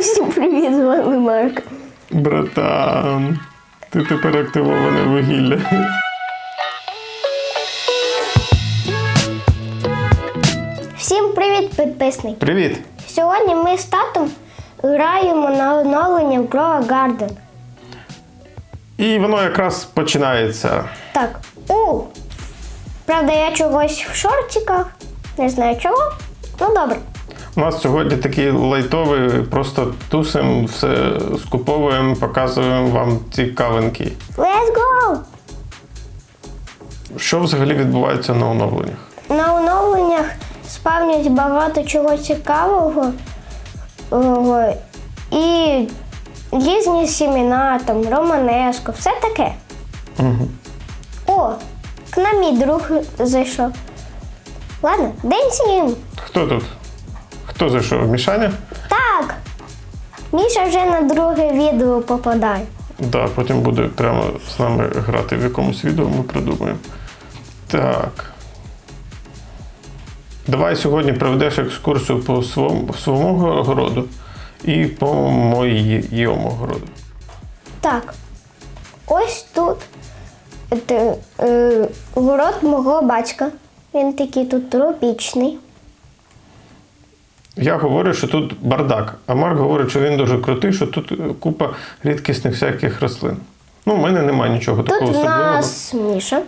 Всім привіт, з вами Марк. Братан, ти тепер активоване вугілля. Всім привіт, підписники. Привіт! Сьогодні ми з татом граємо на оновлення в Grow Garden. І воно якраз починається. Так, у. Правда, я чогось в шортиках. Не знаю чого. Ну добре. У нас сьогодні такий лайтовий, просто тусим, все скуповуємо, показуємо вам цікавинки. Let's go! Що взагалі відбувається на оновленнях? На оновленнях спавнять багато чого цікавого. І різні сімена, там, романеско, все таке. Угу. О, к нам мій друг зайшов. Ладно, день ним. Хто тут? Хто зайшов? Мішаня? Так. Міша вже на друге відео попадає. Да, потім буде прямо з нами грати в якомусь відео, ми придумаємо. Так. Давай сьогодні проведеш екскурсію по своєму, своєму городу і по моєму городу. Так. Ось тут е, е, город мого батька. Він такий тут тропічний. Я говорю, що тут бардак, а Марк говорить, що він дуже крутий, що тут купа рідкісних всяких рослин. Ну, в мене немає нічого Тут такого особливого. нас Міша.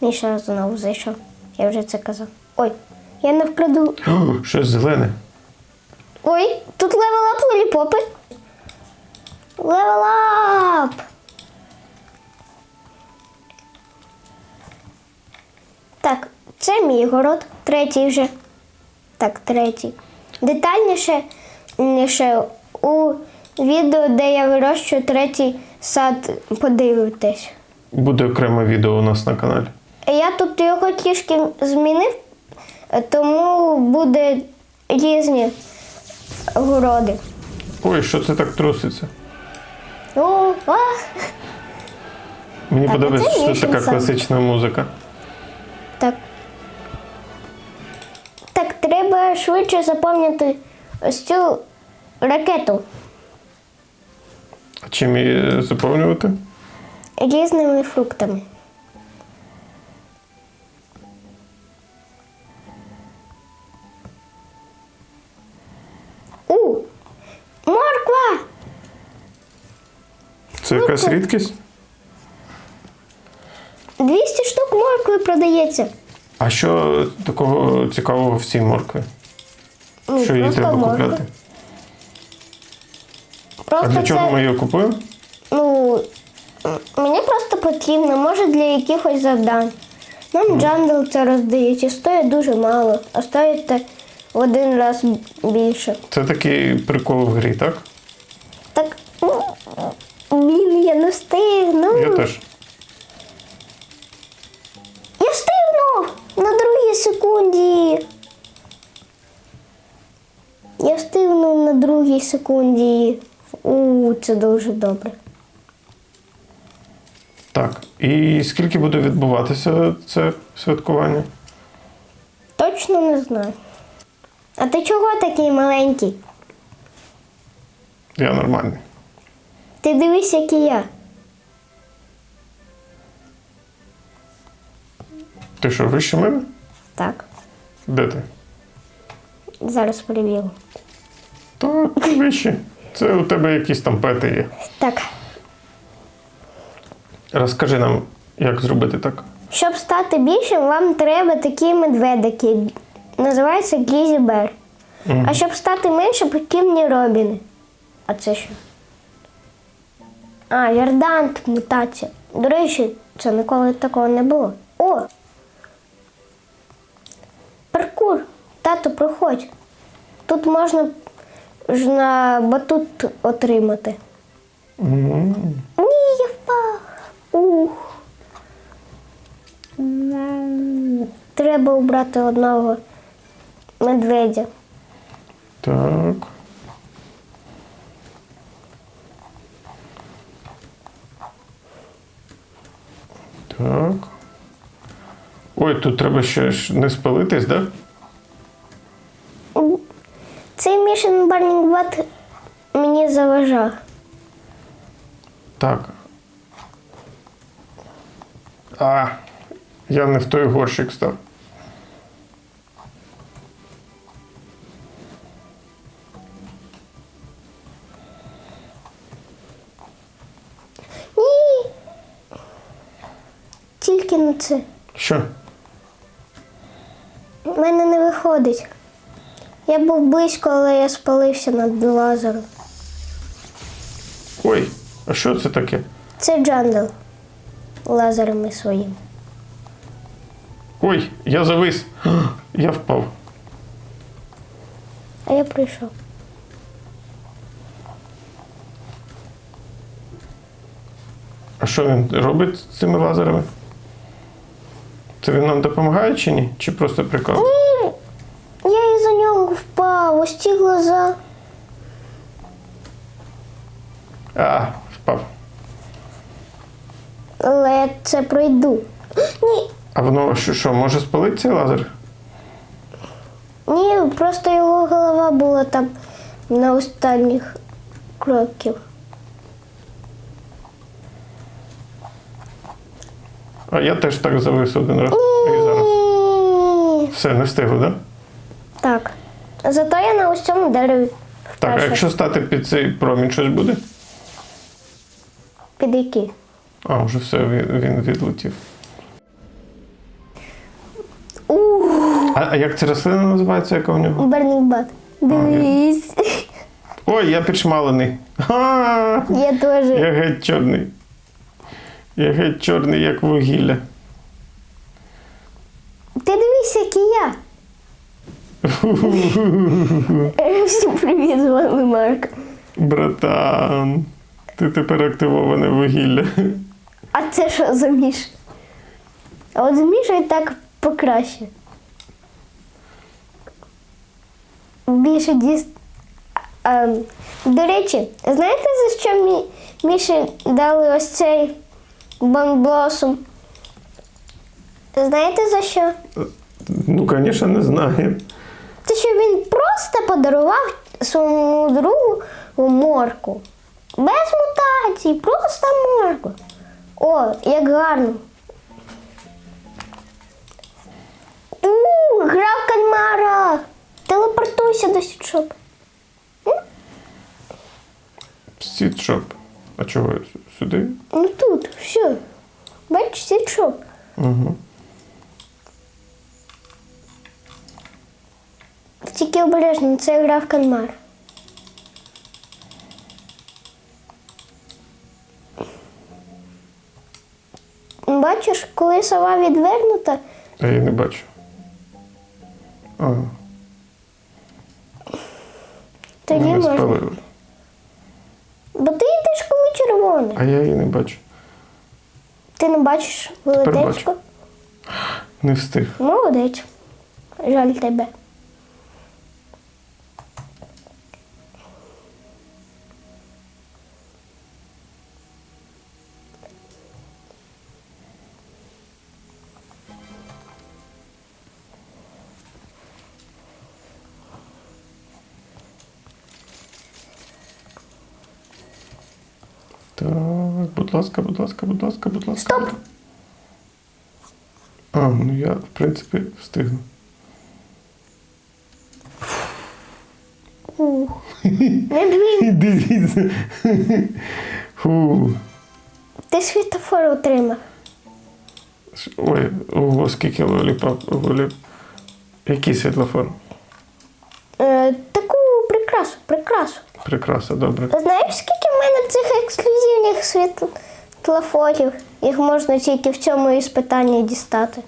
Міша знову зайшов. Я вже це казав. Ой, я не вкраду. О, щось зелене. Ой, тут левелап лоліпопи. Левелап! Так, це мій город, третій вже. Так, третій. Детальніше ніше у відео, де я вирощую третій сад, подивитесь. Буде окреме відео у нас на каналі. Я тут його трішки змінив, тому буде різні городи. Ой, що це так труситься? О, а! Мені Так, подобається, що Мішин така класична музика. Так, швидше заповнити ось цю ракету А чим її заповнювати? різними фруктами. У! Морква! Це якась рідкість? 200 штук моркви продається. А що такого цікавого в цій моркві? Ну, Що її просто треба морква. купляти? А Просто для чого це, ми її купуємо? ну, мені просто потрібно, може для якихось завдань. Нам джандал це роздають і стоїть дуже мало, а стоїть те в один раз більше. Це такий прикол в грі, так? Так, ну, блін, я не встигну. Я теж. Я встигну на другій секунді. Я встигну на другій секунді. У, це дуже добре. Так. І скільки буде відбуватися це святкування? Точно не знаю. А ти чого такий маленький? Я нормальний. Ти дивись, як і я. Ти що, вище мене? Так, Де ти? Зараз перевірю. Так, вище. Це у тебе якісь там пети є. Так, Розкажи нам, як зробити так. щоб стати більшим, вам треба такі медведики. Називаються Грізі Бер. А щоб стати меншим, потрібні робіни. А це що? А, Вердант, мутація. До речі, це ніколи такого не було. О! Паркур. Тато, проходь. Тут можна ж на батут отримати. М, Ні, я впав. Ух. Треба убрати одного медведя. Так. Так. Ой, тут треба ще не спалитись, так? Да? Bot мені заважав. Так. А, я не в той горщик став. Був близько, але я спалився над лазером. Ой, а що це таке? Це Джандал лазерами своїм. Ой, я завис. Я впав. А я прийшов. А що він робить з цими лазерами? Це він нам допомагає чи ні? Чи просто прикол? Із-за нього впав, ось ті глаза. А, впав. Але я це пройду. Ні, А воно що, що може спалити цей лазер? ні, просто його голова була там на останніх кроків. А я теж так завис один раз. І зараз. Все, не встигли, так? Да? Так. Зато я на ось цьому дереві Так, а якщо стати під цей промінь, щось буде? Під який? А, вже все, він, він відлетів. А, а як ця рослина називається, яка у нього? Бернікбат. Дивись. Ой, я підшмалений. Ха! Я теж. Я геть чорний. Я геть чорний, як вугілля. Ти дивись, як і я. Всім привіт, з вами Марк. Братан, ти тепер активоване вугілля. А це що за міш? А от змішай так покраще. Більше діс. А, до речі, знаєте, за що мі... Міші дали ось цей бонблосум? Знаєте за що? Ну, звісно, не знаю. Це що він просто подарував своєму другу морку. Без мутацій, просто морку. О, як гарно. У, гра в кальмара. Телепортуйся до сітшоп. Сітшоп. А чого сюди? Ну тут, все. Бачиш, сітшоп. Угу. Тільки обережно, це гра в кальмар. Бачиш, коли сова відвернута, А я не бачу. Ага. тоді Мене можна. спалили. Бо ти йдеш коли червоне. А я її не бачу. Ти не бачиш бачу. Не встиг. Молодець. Жаль тебе. Так, будь ласка, будь ласка, будь ласка, будь ласка. Стоп! А, ну я, в принципі, встигну. Дивіться. Фу. Ти світофор отримав. Ой, ого, скільки лоліпап. Лоліп... Який світлофор? Е, таку прикрасу, прикрасу. Прекрасно, добре. Знаєш, скільки ексклюзивних світлофорів? Їх можна тільки в цьому іспитанні дістати.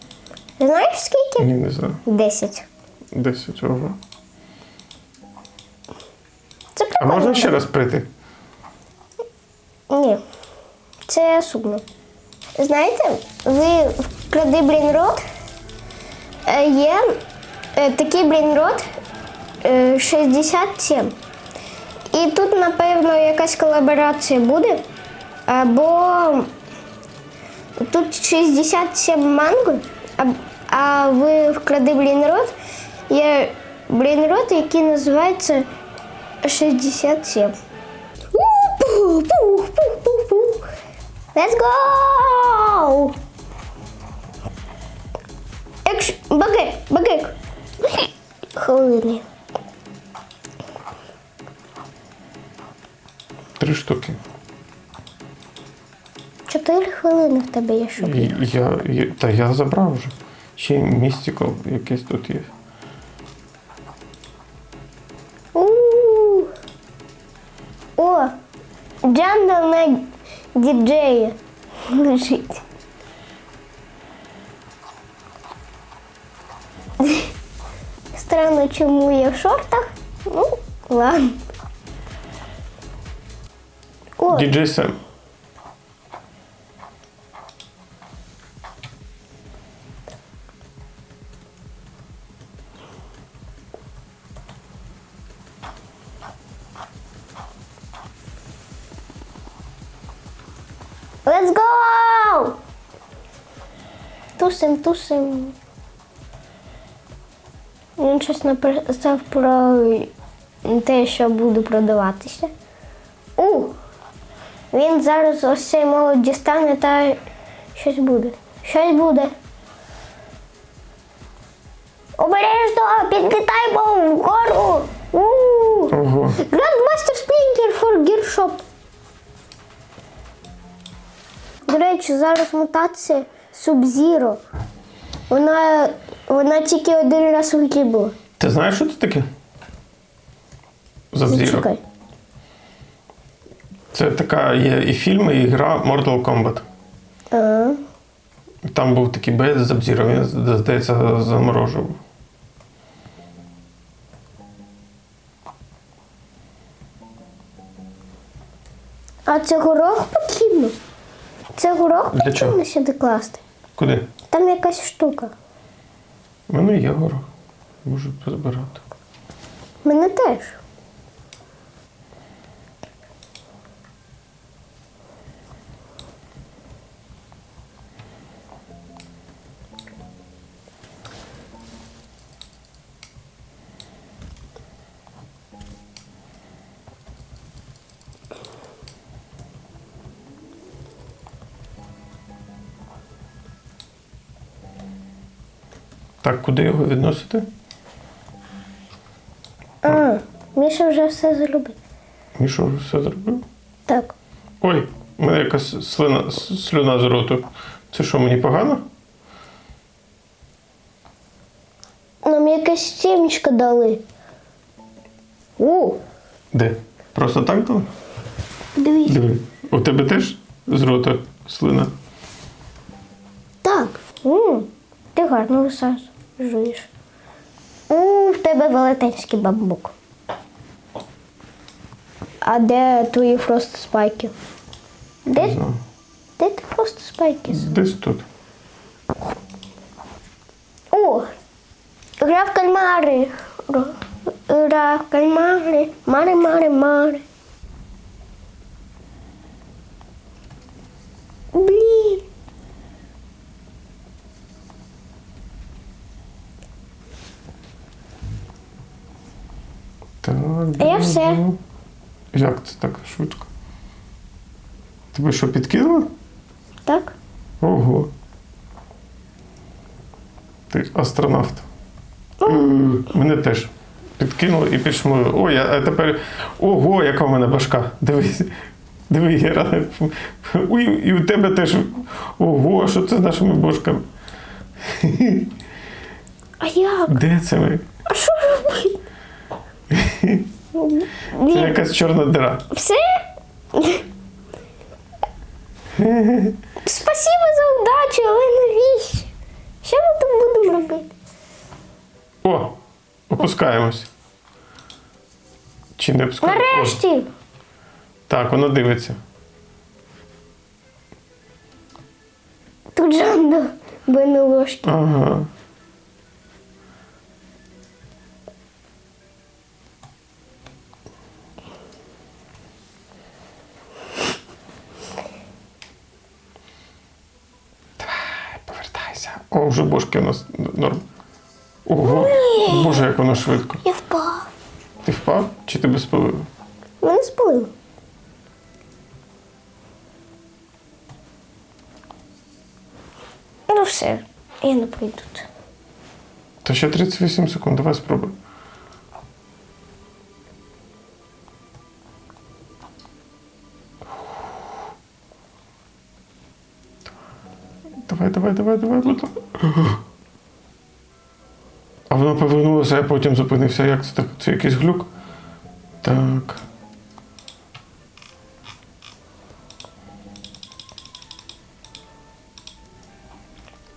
Знаєш скільки? Ні, не знаю. Десять. Десять ого. Це А прикольно. можна ще раз прийти? Ні. Це сумно. Знаєте, ви вкради блінрод е, є е, такий блінрод е, 67. І тут, напевно, якась колаборація буде. Або тут 67 манго, а, а ви вкради блінрод є брейнрот, який називається 67. У-пух, пух, пух, пух, пух. Let's go! Екш... Багик. Хвилини. Три штуки. Чотири хвилини в тебе є, щоб. Я, я, та я забрав вже. Ще містикл якийсь тут є. У-у-у. О, джандал на діджеї лежить. Странно, чому я в шортах. Ну, ладно. О, Діджей Сем. Тусим, тусим. Він щось написав про те, що буду продаватися. У! Він зараз ось цей молот дістане та щось буде. Щось буде. Обережно, підлітаємо вгору. Ого. Grandmaster Splinter for Gear Shop. До речі, зараз мутація Sub-Zero. Вона, вона тільки один раз у грі була. Ти знаєш, що це таке? Чекай. Це така є і фільм, і гра Mortal Kombat. А, Там був такий боєць Забзіро, він, здається, заморожував. а це горох потрібно? Це горох Для потрібно чого? сюди класти. Куди? Там якась штука. У мене є горох. Можу позбирати. Мене теж. Так, куди його відносити? А, Міша вже все зробив. Мішо вже все зробив. Так. Ой, у мене якась слина, слюна з роту. Це що, мені погано? Нам якесь сімечко дали. У, Де? Просто так дали? дивись. Диви. У тебе теж з рота слина? Так. М, ти гарно висаджуєш. У, в тебе велетенський бамбук. А де твої фрост спайки? Не Де, знаю. де ти фрост спайки? Десь тут. О! Гра в кальмари. Ро- Гра в кальмари. Мари, мари, мари. Блін. Так. А я все. Як це так швидко? Тебе що, підкинуло? Так? Ого. Ти астронавт. Мене теж підкинуло і підшмурило. Ой, а тепер. Ого, яка в мене башка. Дивись. Диви, Гера. Ой, і у тебе теж. Ого, що це з нашими бошками? А як? Де це ми? Це якась чорна дира. все? Спасибо за удачу, але навіщо? Що ми тут будемо робити? О! Опускаємось. Чи не опускаємось? Нарешті! Так, воно дивиться. Тут жанда ложки. Ага. О, вже бошки у нас норм. Ого, боже, як воно швидко. Я впав. Ти впав чи тебе спалили? Мене спалило. Ну все, я не прийду. Та ще 38 секунд, давай спробуй. Давай, давай, давай, давай. А воно повернулося, а потім зупинився. Як це так? Це якийсь глюк? Так.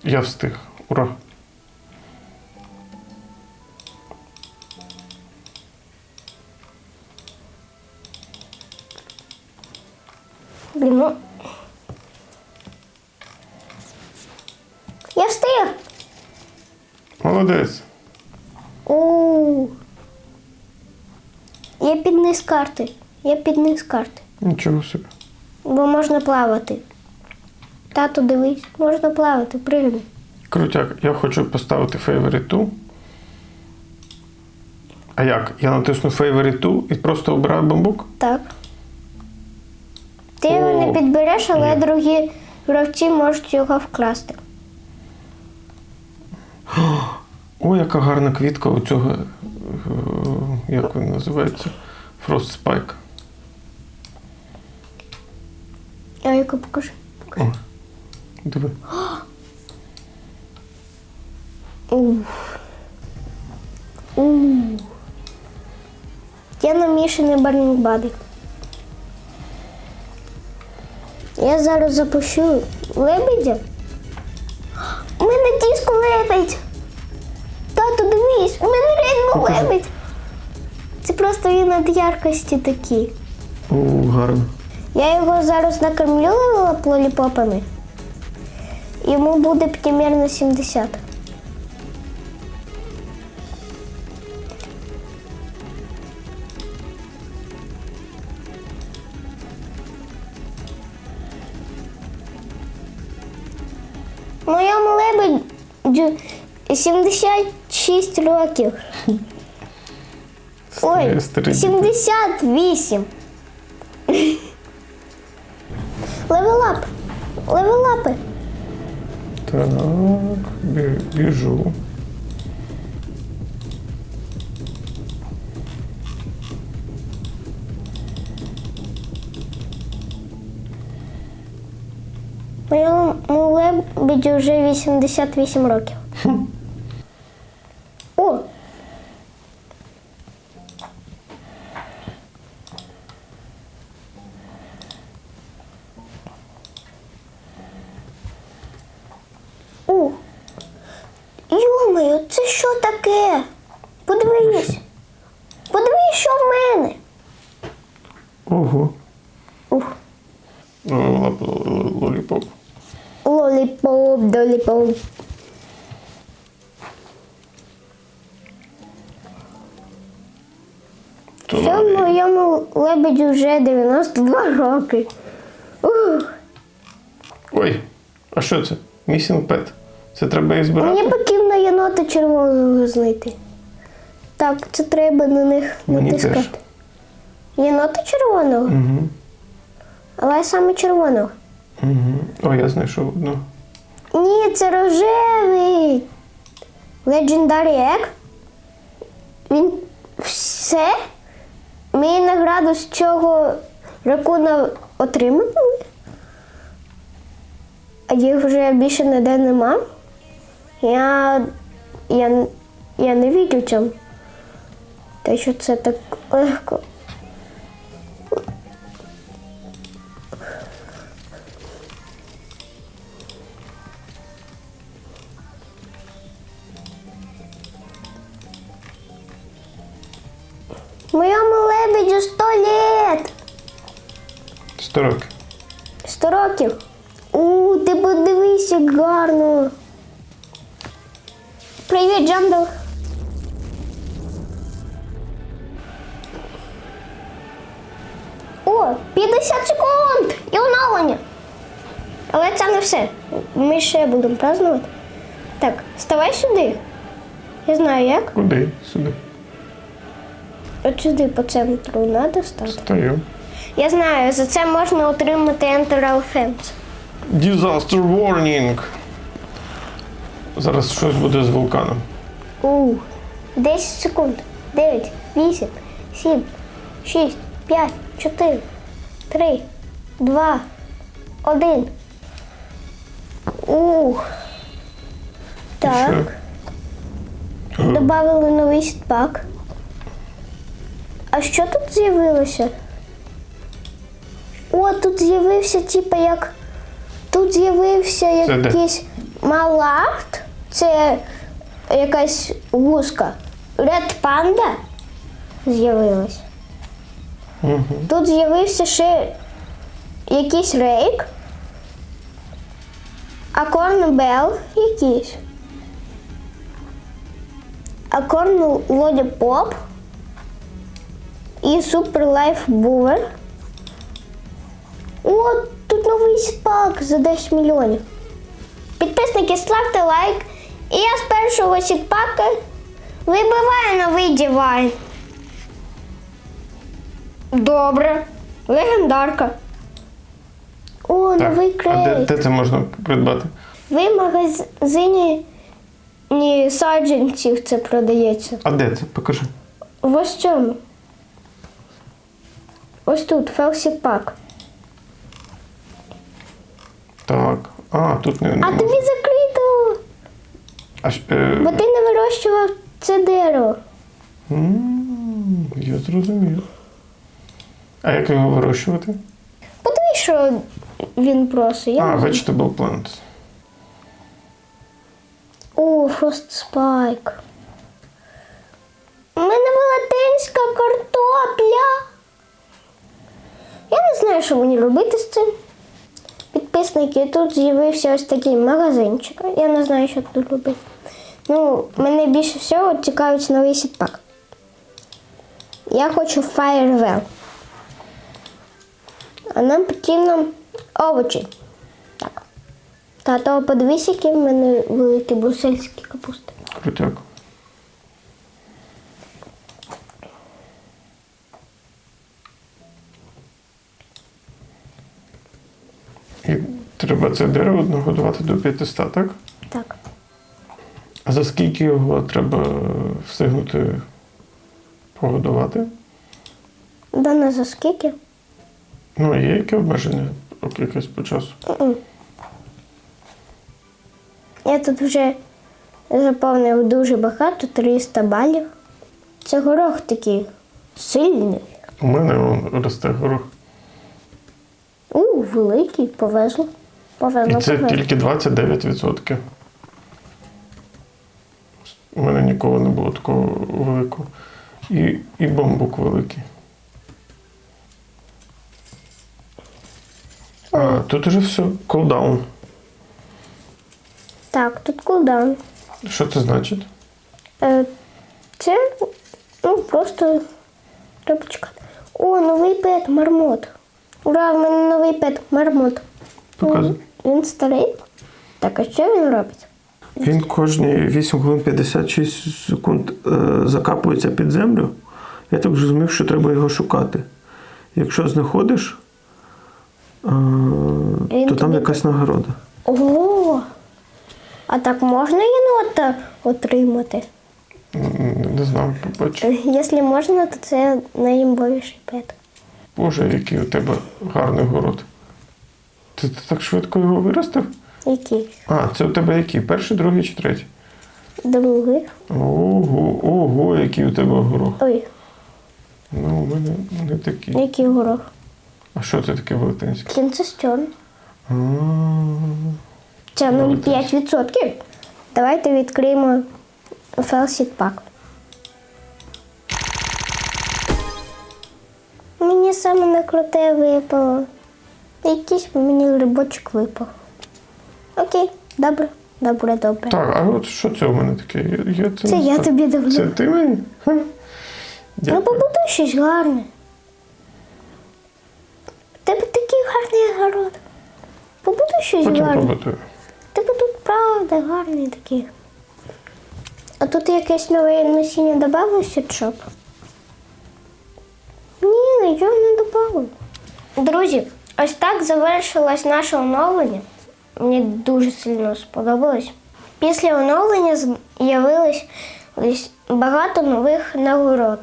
Я встиг. Ура! Карти. Я під низ карти. Нічого собі. Бо можна плавати. Тату, дивись, можна плавати, пригни. Крутяк, я хочу поставити 2. А як? Я натисну Favorite 2 і просто обираю бамбук? Так. Ти його не підбереш, але є. другі гравці можуть його вкласти. О, яка гарна квітка у цього. е, Як він називається? Frost Spike. А яку покажи. О, диви. Ух. Ух. Я намішаний Burning Body. Я зараз запущу лебедя. У мене диско лебедь. Тату, дивись, у мене реально Покажи. лебедь. Це просто він від яркості такі. О, гарно. Я його зараз накормлю лоліпопами. Йому буде примерно 70. Моєму лебедю 76 років. Ой, Старий. 78. Левелап. Левелапи. Так, біжу. Моєму лебедю вже 88 років. О! О! Йо-моє, це що таке? Подивись. Подивись, що в мене. Ого. Ух. О, лап- л- Лоліпоп. Лоліпоп, доліпоп. То Що моєму лебедю вже 92 роки. Ух. Ой, а що це? Missing Pet. Це треба їх збирати? Мені потрібно єнота червоного знайти. Так, це треба на них Мені натискати. теж. Єнота червоного, Угу. але саме червоного. Угу. О, я знайшов одну. Ні, це рожевий. Legendary Egg. Він все. Мій награду з цього ракуна отримали. А їх вже більше ніде нема. Я, я, я не вірю цьому. Те, що це так легко. 100 років. 100 років. У, ти подивись, як гарно. Привіт, Джамбл. О, 50 секунд! І оновлення. Але це не все. Ми ще будемо празднувати. Так, ставай сюди. Я знаю як. Куди? Сюди. От сюди по центру треба стати. Стою. Я знаю, за це можна отримати Enter Offense. Disaster warning. Зараз щось буде з вулканом. У. 10 секунд. 9, 8, 7, 6, 5, 4, 3, 2, 1. Ух. Так. Добавили новий сітпак. А що тут з'явилося? О, тут з'явився, типа як. Тут з'явився якийсь малахт. Це якась гуска. Ред панда з'явилась. Угу. Тут з'явився ще якийсь рейк. А корнбел якийсь. А корн лодіпоп. І супер лайф бувер. О, тут новий сітпак за 10 мільйонів. Підписники, ставте лайк. І я з першого сітпака вибиваю новий дівайн. Добре. Легендарка. О, новий а де, де це можна придбати? Ви в магазині ні, саджанців це продається. А де це? Покажи. В ось цьому. Ось тут, Фелсі Пак. Так. А, тут не. А тобі закрито! А, е... Бо ти не вирощував це дерево. м, Я зрозумів. А як його вирощувати? Подивись, що він просить. Я А, не знаю. vegetable plants. О, Frost Spike. У мене велетенська картопля. Я не знаю, що мені робити з цим. Підписники, тут з'явився ось такий магазинчик. Я не знаю, що тут робити. Ну, мене більше всього цікавить новий сітпак. Я хочу Firewell. А нам потрібно овочі. Так. Тато, подивись, які в мене великі брусельські капусти. Крутяк. І треба це дерево нагодувати до 500, так? Так. А за скільки його треба встигнути погодувати? Да не за скільки? Ну, є яке обмеження якесь по часу? М-м. Я тут вже заповнив дуже багато, 300 балів. Це горох такий сильний. У мене вон росте горох. Великий, повезло. Повезло, І це повезло. тільки 29%. У мене ніколи не було такого великого. І, і бамбук великий. А, тут уже все. Кулдаун. Так, тут кулдаун. Що це значить? Е, це ну, просто треба. О, новий пет, мармот. Ура, в мене новий пет, мармот. Показуй. Він старий. Так, а що він робить? Він кожні 8 хвилин 56 секунд е, закапується під землю. Я так зрозумів, що треба його шукати. Якщо знаходиш, е, Він то там тобі- якась нагорода. Ого! А так можна єнота отримати? Не знаю, побачу. Е, Якщо можна, то це найімбовіший пет. Боже, який у тебе гарний город. Ти, ти так швидко його виростив? Який? А, це у тебе який? Перший, другий чи третій? Другий. Ого, ого, який у тебе горох. Ой, Ну, у мене не такий. який горох. А що це таке велетенське? Кінцестьон. А, Це Ну, 0,5%. Давайте відкриємо Фелсіт пак. Саме на круте випало. Якийсь мені грибочок випав. Окей, добре, добре, добре. Так, а от що це у мене таке? Я, я Це не я знаю. тобі давно. Це ти мені? Ну, Дякую. побудуй щось гарне. В тебе такий гарний огород. Побудуй щось Потім гарне. побудую. Тебе тут правда гарний такий. А тут якесь нове насіння додалося, щоб? Друзі, ось так завершилось наше оновлення. Мені дуже сильно сподобалось. Після оновлення з'явилось багато нових нагород.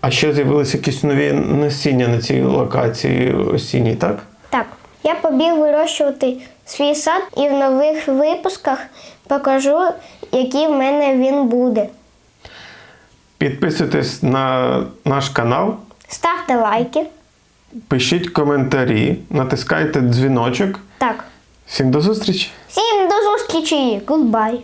А ще з'явилися якісь нові насіння на цій локації осінній, так? Так, я побіг вирощувати свій сад і в нових випусках покажу, який в мене він буде. Підписуйтесь на наш канал, Ставте лайки. Пишіть коментарі, натискайте дзвіночок. Так. Всім до зустрічі! Всім до зустрічі! Goodbye!